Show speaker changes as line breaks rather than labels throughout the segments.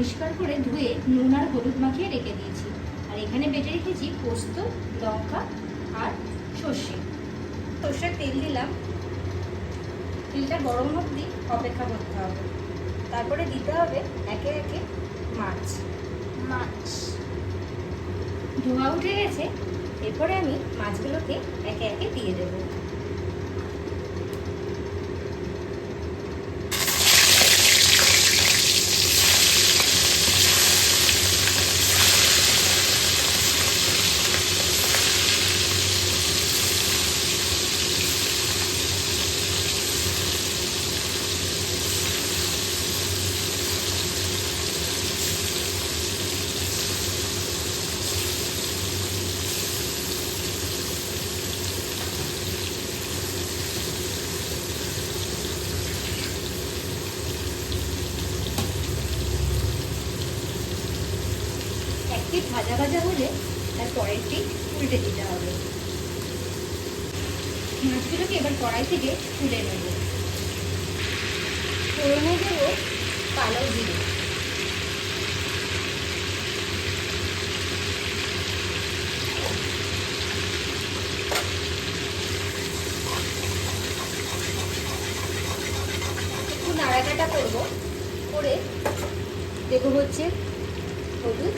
পরিষ্কার করে ধুয়ে নুন আর হলুদ মাখিয়ে রেখে দিয়েছি। আর এখানে বেটে রেখেছি পোস্ত লঙ্কা আর সর্ষে। সর্ষের তেল দিলাম। তেলটা গরম অবধি অপেক্ষা করতে হবে। তারপরে দিতে হবে একে একে মাছ।
মাছ।
ধোয়া উঠে গেছে। এরপরে আমি মাছগুলোকে একে একে দিয়ে দেবো। এক পিঠ ভাজা ভাজা হলে তার পরের পিঠ উল্টে দিতে হবে। মাছগুলোকে এবার কড়াই থেকে তুলে নেব। ফোড়নে দেবো কালো জিরে। নাড়াকাটা করব, করে দেবো হচ্ছে হলুদ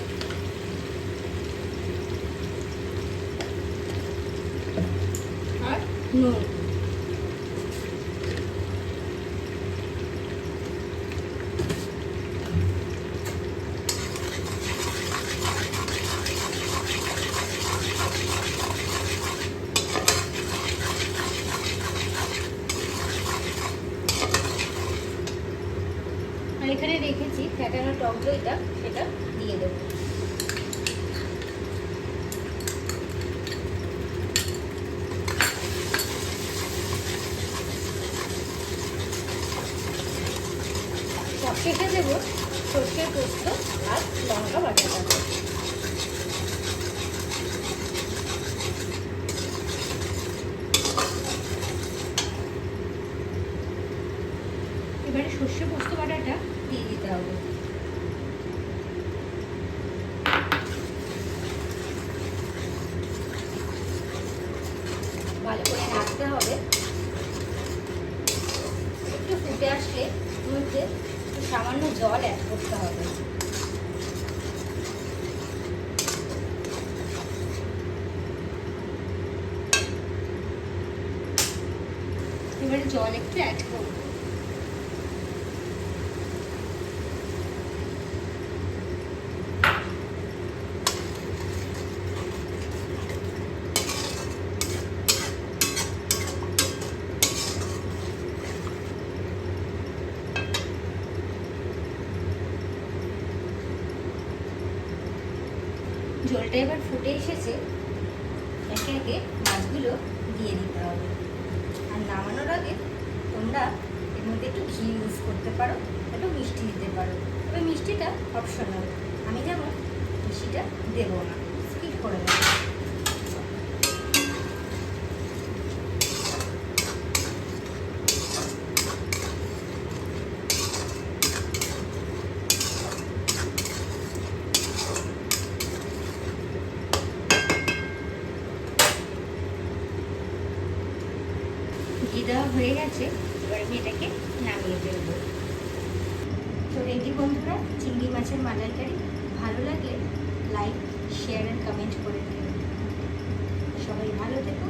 আর নুন এখানে রেখেছি ফ্যাটানো টক দইটা সেটা দিয়ে দেবো। সবশেষে দেবো সর্ষের পোস্ত আর লঙ্কা বাটাটা। এবারে সর্ষে পোস্ত বাটাটা দিয়ে দিতে হবে। ভালো করে নাড়তে হবে। একটু ফুটে আসলে মধ্যে সামান্য জল অ্যাড করতে হবে। এবারে জল একটু অ্যাড করব। জলটা এবার ফুটে এসেছে, একে একে মাছগুলো দিয়ে দিতে হবে। আর নামানোর আগে তোমরা এর মধ্যে একটু ঘি ইউজ করতে পারো, একটু মিষ্টি দিতে পারো। তবে মিষ্টিটা অপশনাল আমি যেমন মিষ্টিটা দেবো না স্কিপ করে দেবো। ঘি দেওয়া হয়ে গেছে, এবার আমি এটাকে নামিয়ে ফেলব। তো রেডি বন্ধুরা? চিংড়ি মাছের মালাইকারি ভালো লাগলে লাইক শেয়ার অ্যান্ড কমেন্ট করে দেবেন সবাই ভালো থেকো।